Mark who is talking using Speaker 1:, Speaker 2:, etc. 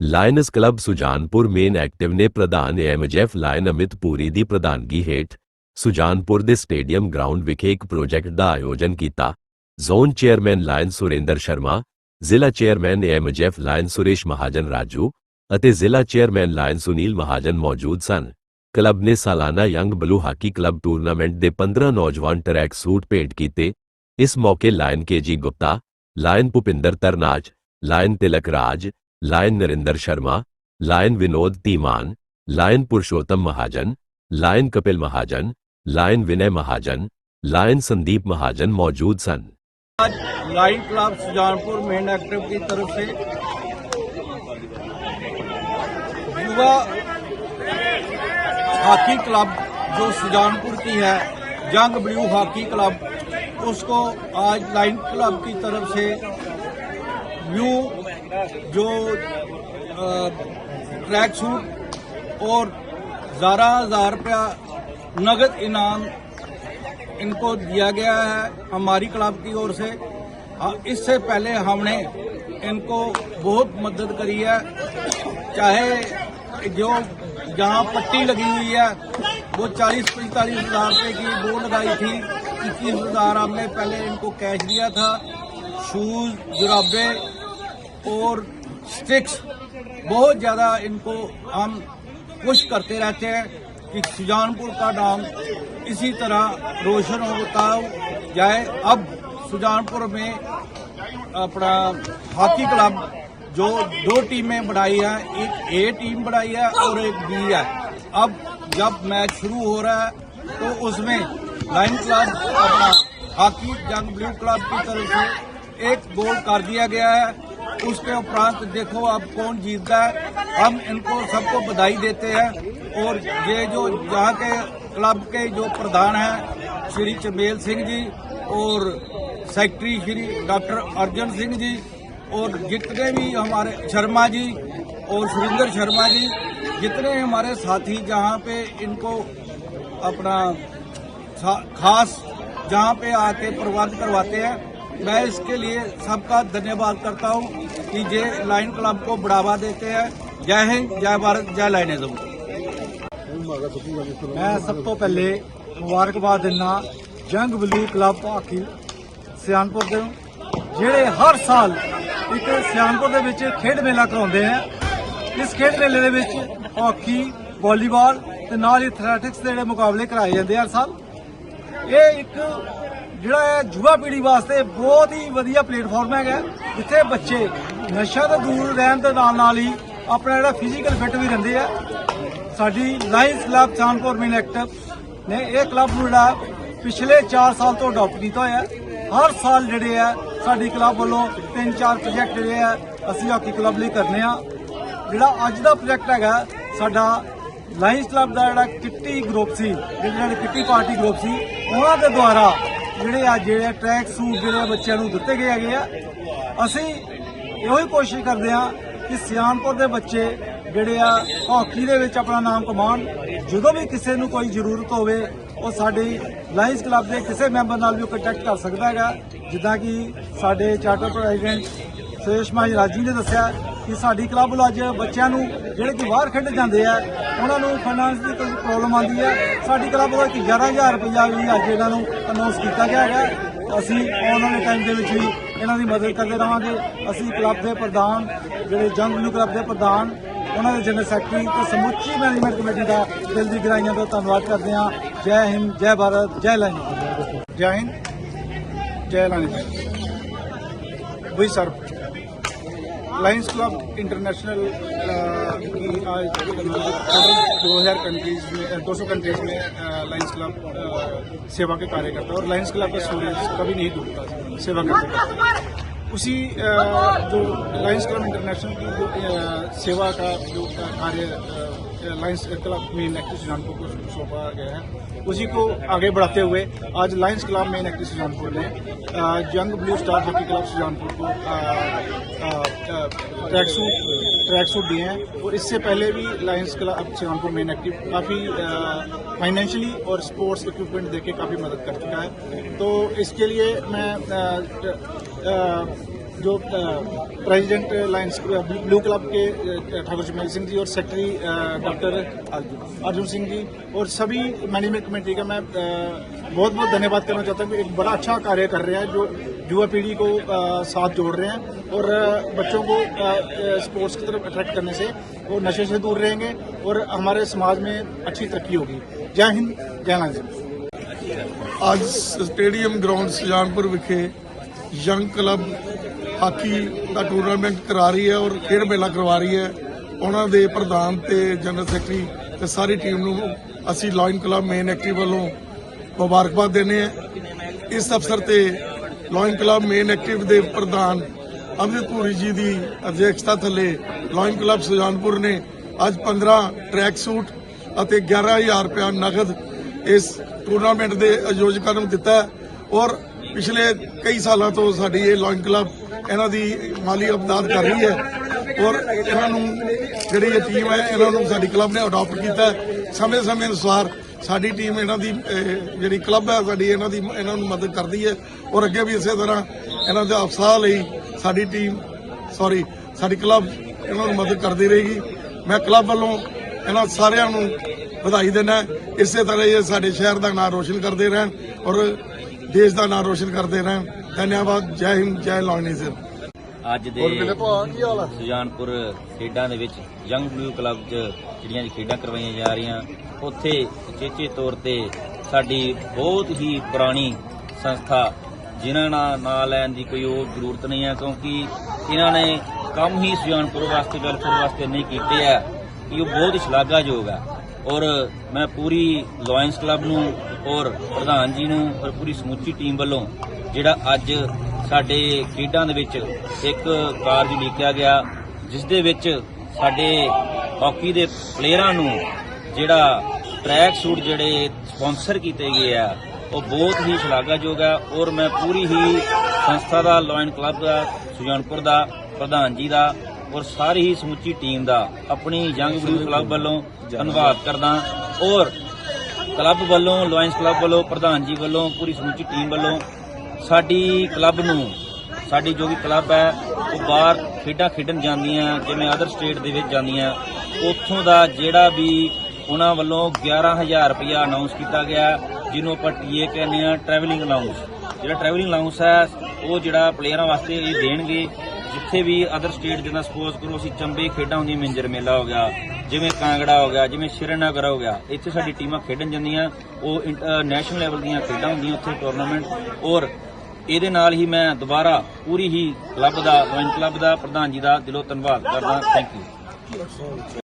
Speaker 1: Lions Club Sujanpur main active ਨੇ ਪ੍ਰਧਾਨ ਐਮਜੈਫ line Amit ਪੂਰੀ ਦੀ ਪ੍ਰਧਾਨਗੀ ਹੇਠ ਸੁਜਾਨਪੁਰ ਦੇ ਸਟੇਡੀਅਮ ਗਰਾਊਂਡ ਵਿਖੇ ਇੱਕ ਪ੍ਰੋਜੈਕਟ ਦਾ ਆਯੋਜਨ ਕੀਤਾ zone chairman lion Surinder Sharma ਜ਼ਿਲ੍ਹਾ chairman MJF lion Suresh Mahajan Raju ਅਤੇ ਜ਼ਿਲ੍ਹਾ ਚੇਅਰਮੈਨ ਲਾਇਨ ਸੁਨੀਲ ਮਹਾਜਨ ਮੌਜੂਦ ਸਨ ਕਲੱਬ ਨੇ ਸਾਲਾਨਾ young blue hockey club tournament ਦੇ 15 ਨੌਜਵਾਨ ਟਰੈਕ ਸੂਟ ਭੇਟ ਕੀਤੇ ਇਸ ਮੌਕੇ lion K G Gupta lion Bhupinder Tarnaj lion Tilak Raj lion Narendra Sharma, lion Vinod Timan, lion Purushottam Mahajan, lion Kapil Mahajan, lion Vinay Mahajan, lion Sandeep Mahajan मौजूद सन।
Speaker 2: आज lion club Sujanpur main active की तरफ़ से युवा hockey club जो सुजानपुर की है जंग ब्लू हॉकी क्लब, उसको आज लाइन क्लब की तरफ़ से न्यू जो ट्रैक सूट और ग्यारह हज़ार रुपया नगद इनाम इनको दिया गया है हमारी क्लब की ओर से। इससे पहले हमने इनको बहुत मदद करी है। चाहे जो जहाँ पट्टी लगी हुई है, वो चालीस, पैंतालीस हज़ार रुपये की वो लगाई थी, इक्कीस हज़ार हमने पहले इनको कैश दिया था। शूज़, जुराबे और स्टिक्स बहुत ज़्यादा इनको हम पुश करते रहते हैं कि सुजानपुर का नाम इसी तरह रोशन होता जाए। अब सुजानपुर में अपना हॉकी क्लब जो दो टीमें बनाई है, एक ए टीम बनाई है और एक बी है। अब जब मैच शुरू हो रहा है तो उसमें लाइन क्लब अपना हॉकी जंग ब्लू क्लब की तरफ़ से एक गोल कर दिया गया है। उसके उपरांत देखो अब कौन जीतता है हम इनको सबको बधाई देते हैं और ये जो यहाँ के क्लब के जो प्रधान हैं श्री चमेल सिंह जी और सेक्रेटरी श्री डॉक्टर अर्जन सिंह जी और जितने भी हमारे शर्मा जी और सुरेंद्र शर्मा जी जितने हमारे साथी जहाँ पे इनको अपना सा- खास जहाँ पे आके प्रबंध करवाते हैं मैं इसके लिए सबका धन्यवाद करता हूँ कि ये लाइन क्लब को बढ़ावा देते हैं जय हिंद जय भारत जय लाइनिज्म
Speaker 3: ਮੈਂ ਸਭ ਤੋਂ ਪਹਿਲੇ ਮੁਬਾਰਕਬਾਦ ਦਿੰਦਾ ਜੰਗ ਬਲੂ ਕਲੱਬ ਹਾਕੀ ਸਿਆਨਪੁਰ ਦੇ ਨੂੰ, ਜਿਹੜੇ ਹਰ ਸਾਲ ਇੱਕ ਸਿਆਨਪੁਰ ਦੇ ਵਿੱਚ ਖੇਡ ਮੇਲਾ ਕਰਾਉਂਦੇ ਆ ਇਸ ਖੇਡ ਮੇਲੇ ਦੇ ਵਿੱਚ ਹਾਕੀ ਵਾਲੀਬਾਲ ਤੇ ਨਾਲ ਹੀ ਐਥਲੈਟਿਕਸ ਦੇ ਜਿਹੜੇ ਮੁਕਾਬਲੇ ਕਰਾਏ ਜਾਂਦੇ ਆ ਹਰ ਸਾਲ ਇਹ ਇੱਕ ਜਿਹੜਾ ਹੈ ਯੁਵਾ ਪੀੜ੍ਹੀ ਵਾਸਤੇ ਬਹੁਤ ਹੀ ਵਧੀਆ ਪਲੇਟਫਾਰਮ ਹੈਗਾ, ਜਿੱਥੇ ਬੱਚੇ ਨਸ਼ਾ ਤੋਂ ਦੂਰ ਰਹਿਣ ਦੇ ਨਾਲ ਨਾਲ ਹੀ ਆਪਣਾ ਜਿਹੜਾ ਫਿਜ਼ੀਕਲ ਫਿੱਟ ਵੀ ਰਹਿੰਦੇ ਆ। ਸਾਡੀ lions club Chanpur main active ਨੇ ਇਹ ਕਲੱਬ ਨੂੰ ਜਿਹੜਾ ਪਿਛਲੇ 4 ਸਾਲ ਤੋਂ ਅਡਾਪਟ ਕੀਤਾ ਹੋਇਆ। ਹਰ ਸਾਲ ਜਿਹੜੇ ਆ, ਸਾਡੀ ਕਲੱਬ ਵੱਲੋਂ ਤਿੰਨ ਚਾਰ ਪ੍ਰੋਜੈਕਟ ਜਿਹੜੇ ਆ, ਅਸੀਂ ਹਾਕੀ ਕਲੱਬ ਲਈ ਕਰਨੇ ਆ। ਜਿਹੜਾ ਅੱਜ ਦਾ ਪ੍ਰੋਜੈਕਟ ਹੈਗਾ, ਸਾਡਾ ਲਾਇੰਸ ਕਲੱਬ ਦਾ ਜਿਹੜਾ ਕਿੱਟੀ ਗਰੁੱਪ ਸੀ, ਜਿਹੜਾ ਕਿੱਟੀ ਪਾਰਟੀ ਗਰੁੱਪ ਸੀ, ਉਹਨਾਂ ਦੇ ਦੁਆਰਾ ਜਿਹੜੇ ਆ ਜਿਹੜੇ ਟਰੈਕ ਸੂਟ ਜਿਹੜੇ ਬੱਚਿਆਂ ਨੂੰ ਦਿੱਤੇ ਗਏ ਹੈਗੇ ਆ, ਅਸੀਂ ਇਹੋ ਹੀ ਕੋਸ਼ਿਸ਼ ਕਰਦੇ ਆ ਕਿ ਸਿਆਨਪੁਰ ਦੇ ਬੱਚੇ ਜਿਹੜੇ ਆ ਹਾਕੀ ਦੇ ਵਿੱਚ ਆਪਣਾ ਨਾਮ ਕਮਾਉਣ। ਜਦੋਂ ਵੀ ਕਿਸੇ ਨੂੰ ਕੋਈ ਜ਼ਰੂਰਤ ਹੋਵੇ, ਉਹ ਸਾਡੀ ਲਾਇੰਸ ਕਲੱਬ ਦੇ ਕਿਸੇ ਮੈਂਬਰ ਨਾਲ ਵੀ ਕੰਟੈਕਟ ਕਰ ਸਕਦਾ ਹੈਗਾ। ਜਿੱਦਾਂ ਕਿ ਸਾਡੇ ਚਾਰਟਰ ਪ੍ਰੈਜ਼ੀਡੈਂਟ ਸੁਰੇਸ਼ ਮਹਾਰਾਜ ਰਾਜੀ ਨੇ ਦੱਸਿਆ ਕਿ ਸਾਡੀ ਕਲੱਬ ਵੱਲੋਂ ਅੱਜ ਬੱਚਿਆਂ ਨੂੰ ਜਿਹੜੇ ਕਿ ਬਾਹਰ ਖੇਡ ਜਾਂਦੇ ਆ, ਉਹਨਾਂ ਨੂੰ ਫਾਈਨਾਂਸ ਦੀ ਕੋਈ ਪ੍ਰੋਬਲਮ ਆਉਂਦੀ ਹੈ ਸਾਡੀ ਕਲੱਬ ਵੱਲੋਂ 11000 ਰੁਪਇਆ ਵੀ ਅੱਜ ਇਹਨਾਂ ਨੂੰ ਅਨਾਉਂਸ ਕੀਤਾ ਗਿਆ ਹੈਗਾ। ਅਸੀਂ ਆਉਣ ਵਾਲੇ ਟਾਈਮ ਦੇ ਵਿੱਚ ਵੀ ਇਹਨਾਂ ਦੀ ਮਦਦ ਕਰਦੇ ਰਹਾਂਗੇ। ਅਸੀਂ ਕਲੱਬ ਦੇ ਪ੍ਰਧਾਨ, ਜਿਹੜੇ ਜੰਗ ਬਲੂ ਕਲੱਬ ਦੇ ਪ੍ਰਧਾਨ, ਉਹਨਾਂ ਦੇ ਜਨਰਲ ਸੈਕਟਰੀ ਤੇ ਸਮੁੱਚੀ ਮੈਨੇਜਮੈਂਟ ਕਮੇਟੀ ਦਾ ਦਿਲ ਦੀ ਗਹਿਰਾਈਆਂ ਤੋਂ ਧੰਨਵਾਦ ਕਰਦੇ ਹਾਂ। ਜੈ ਹਿੰਦ, ਜੈ ਭਾਰਤ, ਜੈ ਲਾਨੀ
Speaker 2: ਜੈ ਹਿੰਦ, ਜੈ ਲਾਨੀ ਵੀ ਸਰ लायंस क्लब इंटरनेशनल की आज दो हज़ार कंट्रीज़ में दो सौ कंट्रीज़ में लायंस क्लब सेवा के कार्य करता है और लायंस क्लब का सूर्य कभी नहीं डूबता सेवा करते उसी जो लायंस क्लब इंटरनेशनल की जो सेवा का जो कार्य lions club main active Sujanpur को सौंपा गया है। उसी को आगे बढ़ाते हुए आज lions club main active Sujanpur ने young blue star hockey club Sujanpur को ट्रैक सूट ट्रैक सूट दिए हैं। और इससे पहले भी lions club Sujanpur main active काफ़ी फाइनेंशियली और स्पोर्ट्स इक्विपमेंट देके काफ़ी मदद कर चुका है। तो इसके लिए मैं अ, अ,
Speaker 4: जो प्रेसिडेंट लाइन्स ब्लू क्लब के ठाकुर जमेल सिंह जी और सेक्रेटरी डॉक्टर अर्जुन सिंह जी और सभी मैनेजमेंट कमेटी का मैं बहुत बहुत धन्यवाद करना चाहता हूँ एक बड़ा अच्छा कार्य कर रहे हैं जो युवा पीढ़ी को साथ जोड़ रहे हैं और बच्चों को स्पोर्ट्स की तरफ़ अट्रैक्ट करने से वो नशे से दूर रहेंगे और हमारे समाज में अच्छी तरक्की होगी। जय हिंद, जय लाल
Speaker 5: आज स्टेडियम ग्राउंड सुजानपुर विखे यंग क्लब ਹਾਕੀ ਦਾ ਟੂਰਨਾਮੈਂਟ ਕਰਾ ਰਹੀ ਹੈ ਔਰ ਖੇਡ ਮੇਲਾ ਕਰਵਾ ਰਹੀ ਹੈ। ਉਹਨਾਂ ਦੇ ਪ੍ਰਧਾਨ ਤੇ ਜਨਰਲ ਸੈਕਟਰੀ ਤੇ ਸਾਰੀ ਟੀਮ ਨੂੰ ਅਸੀਂ ਲਾਇਨ ਕਲੱਬ ਮੇਨ ਐਕਟਿਵ ਵੱਲੋਂ ਮੁਬਾਰਕਬਾਦ ਦਿੰਦੇ ਹਾਂ। ਇਸ ਅਵਸਰ ਤੇ ਲਾਇਨ ਕਲੱਬ ਮੇਨ ਐਕਟਿਵ ਦੇ ਪ੍ਰਧਾਨ ਅੰਮ੍ਰਿਤਪੁਰੀ ਜੀ ਦੀ ਅਧਿਕਸ਼ਤਾ ਥੱਲੇ ਲਾਇਨ ਕਲੱਬ ਸੁਜਾਨਪੁਰ ਨੇ ਅੱਜ 15 ਟਰੈਕ ਸੂਟ ਅਤੇ 11000 ਰੁਪਇਆ ਨਗਦ ਇਸ ਟੂਰਨਾਮੈਂਟ ਦੇ ਆਯੋਜਕਾਂ ਨੂੰ ਦਿੱਤਾ ਔਰ ਪਿਛਲੇ ਕਈ ਸਾਲਾਂ ਤੋਂ ਸਾਡੀ ਇਹ ਲਾਇਨ ਕਲੱਬ ਇਹਨਾਂ ਦੀ ਮਾਲੀ ਅਮਦਾਦ ਕਰ ਰਹੀ ਹੈ ਔਰ ਇਹਨਾਂ ਨੂੰ ਜਿਹੜੀ ਇਹ ਟੀਮ ਹੈ, ਇਹਨਾਂ ਨੂੰ ਸਾਡੀ ਕਲੱਬ ਨੇ ਅਡਾਪਟ ਕੀਤਾ ਸਮੇਂ-ਸਮੇਂ ਅਨੁਸਾਰ ਸਾਡੀ ਟੀਮ ਇਹਨਾਂ ਦੀ ਜਿਹੜੀ ਕਲੱਬ ਹੈ, ਸਾਡੀ ਇਹਨਾਂ ਦੀ, ਇਹਨਾਂ ਨੂੰ ਮਦਦ ਕਰਦੀ ਹੈ ਔਰ ਅੱਗੇ ਵੀ ਇਸੇ ਤਰ੍ਹਾਂ ਇਹਨਾਂ ਦੇ ਉਤਸ਼ਾਹ ਲਈ ਸਾਡੀ ਟੀਮ ਸੌਰੀ ਸਾਡੀ ਕਲੱਬ ਇਹਨਾਂ ਨੂੰ ਮਦਦ ਕਰਦੀ ਰਹੇਗੀ। ਮੈਂ ਕਲੱਬ ਵੱਲੋਂ ਇਹਨਾਂ ਸਾਰਿਆਂ ਨੂੰ ਵਧਾਈ ਦਿੰਦਾ ਇਸੇ ਤਰ੍ਹਾਂ ਇਹ ਸਾਡੇ ਸ਼ਹਿਰ ਦਾ ਨਾਮ ਰੋਸ਼ਨ ਕਰਦੇ ਰਹਿਣ ਔਰ ਦੇਸ਼ ਦਾ ਨਾਮ ਰੋਸ਼ਨ ਕਰਦੇ ਰਹਿਣ। ਧੰਨਵਾਦ ਜੈ ਹਿੰਦ ਜੈ ਲਾਇਨਿਜ਼ਮ
Speaker 6: ਅੱਜ ਦੇ ਸੁਜਾਨਪੁਰ ਖੇਡਾਂ ਦੇ ਵਿੱਚ ਯੰਗ ਬਲੂ ਕਲੱਬ 'ਚ ਜਿਹੜੀਆਂ ਖੇਡਾਂ ਕਰਵਾਈਆਂ ਜਾ ਰਹੀਆਂ ਉੱਥੇ ਉਚੇਚੇ ਤੌਰ ਤੇ ਸਾਡੀ ਬਹੁਤ ਹੀ ਪੁਰਾਣੀ ਸੰਸਥਾ ਜਿਨ੍ਹਾਂ ਨਾਲ ਨਾਂ ਲੈਣ ਦੀ ਕੋਈ ਉਹ ਜ਼ਰੂਰਤ ਨਹੀਂ ਹੈ ਕਿਉਂਕਿ ਇਹਨਾਂ ਨੇ ਕੰਮ ਹੀ ਸੁਜਾਨਪੁਰ ਵਾਸਤੇ ਵੈਲਫੇਅਰ ਵਾਸਤੇ ਨਹੀਂ ਕੀਤੇ ਆ ਕਿ ਉਹ ਬਹੁਤ ਹੀ ਸ਼ਲਾਘਾਯੋਗ ਹੈ ਔਰ ਮੈਂ ਪੂਰੀ ਲਾਇਨਸ ਕਲੱਬ ਨੂੰ ਔਰ ਪ੍ਰਧਾਨ ਜੀ ਨੂੰ ਔਰ ਪੂਰੀ ਸਮੁੱਚੀ ਟੀਮ ਵੱਲੋਂ ਜਿਹੜਾ ਅੱਜ ਸਾਡੇ ਖੇਡਾਂ ਦੇ ਵਿੱਚ ਇੱਕ ਕਾਰਜ ਲਿਖਿਆ ਗਿਆ ਜਿਸ ਦੇ ਵਿੱਚ ਸਾਡੇ ਹਾਕੀ ਦੇ ਪਲੇਅਰਾਂ ਨੂੰ ਜਿਹੜਾ ਟਰੈਕ ਸੂਟ ਜਿਹੜੇ ਸਪਾਂਸਰ ਕੀਤੇ ਗਏ ਆ ਉਹ ਬਹੁਤ ਹੀ ਸ਼ਲਾਘਾਯੋਗ ਹੈ ਔਰ ਮੈਂ ਪੂਰੀ ਹੀ ਸੰਸਥਾ ਦਾ ਲਾਇਨ ਕਲੱਬ ਦਾ ਸੁਜਾਨਪੁਰ ਦਾ ਪ੍ਰਧਾਨ ਜੀ ਦਾ ਔਰ ਸਾਰੀ ਹੀ ਸਮੁੱਚੀ ਟੀਮ ਦਾ ਆਪਣੀ ਯੰਗ ਬਲੂ ਕਲੱਬ ਵੱਲੋਂ ਧੰਨਵਾਦ। ਕਰਦਾ ਔਰ ਕਲੱਬ ਵੱਲੋਂ ਲਾਇਨਸ ਕਲੱਬ ਵੱਲੋਂ ਪ੍ਰਧਾਨ ਜੀ ਵੱਲੋਂ ਪੂਰੀ ਸਮੁੱਚੀ ਟੀਮ ਵੱਲੋਂ ਸਾਡੀ ਕਲੱਬ ਨੂੰ, ਸਾਡੀ ਜੋ ਵੀ ਕਲੱਬ ਹੈ, ਉਹ ਬਾਹਰ ਖੇਡਾਂ ਖੇਡਣ ਜਾਂਦੀਆਂ, ਜਿਵੇਂ ਅਦਰ ਸਟੇਟ ਦੇ ਵਿੱਚ ਜਾਂਦੀਆਂ, ਉੱਥੋਂ ਦਾ ਜਿਹੜਾ ਵੀ ਉਹਨਾਂ ਵੱਲੋਂ 11000 ਰੁਪਇਆ ਅਨਾਉਂਸ ਕੀਤਾ ਗਿਆ, ਜਿਹਨੂੰ ਆਪਾਂ ਟੀਏ ਕਹਿੰਦੇ ਆ ਟਰੈਵਲਿੰਗ ਅਲਾਉਂਸ ਜਿਹੜਾ ਟਰੈਵਲਿੰਗ ਅਲਾਉਂਸ ਹੈ, ਉਹ ਜਿਹੜਾ ਪਲੇਅਰਾਂ ਵਾਸਤੇ ਇਹ ਦੇਣਗੇ, ਜਿੱਥੇ ਵੀ ਅਦਰ ਸਟੇਟ ਜਿੱਦਾਂ ਸਪੋਜ਼ ਕਰੋ ਅਸੀਂ ਚੰਬੇ ਖੇਡਾਂ ਹੁੰਦੀਆਂ, ਮਿੰਜਰ ਮੇਲਾ ਹੋ ਗਿਆ, ਜਿਵੇਂ ਕਾਂਗੜਾ ਹੋ ਗਿਆ, ਜਿਵੇਂ ਸ਼੍ਰੀਨਗਰ ਹੋ ਗਿਆ, ਇੱਥੇ ਸਾਡੀ ਟੀਮਾਂ ਖੇਡਣ ਜਾਂਦੀਆਂ, ਉਹ ਨੈਸ਼ਨਲ ਲੈਵਲ ਦੀਆਂ ਖੇਡਾਂ ਹੁੰਦੀਆਂ, ਉੱਥੇ ਟੂਰਨਾਮੈਂਟ ਔਰ ਇਹਦੇ ਨਾਲ ਹੀ ਮੈਂ ਦੁਬਾਰਾ ਪੂਰੀ ਹੀ ਕਲੱਬ ਦਾ ਲਾਇਨ ਕਲੱਬ ਦਾ ਪ੍ਰਧਾਨ ਜੀ ਦਾ ਦਿਲੋਂ ਧੰਨਵਾਦ ਕਰਦਾ। Thank you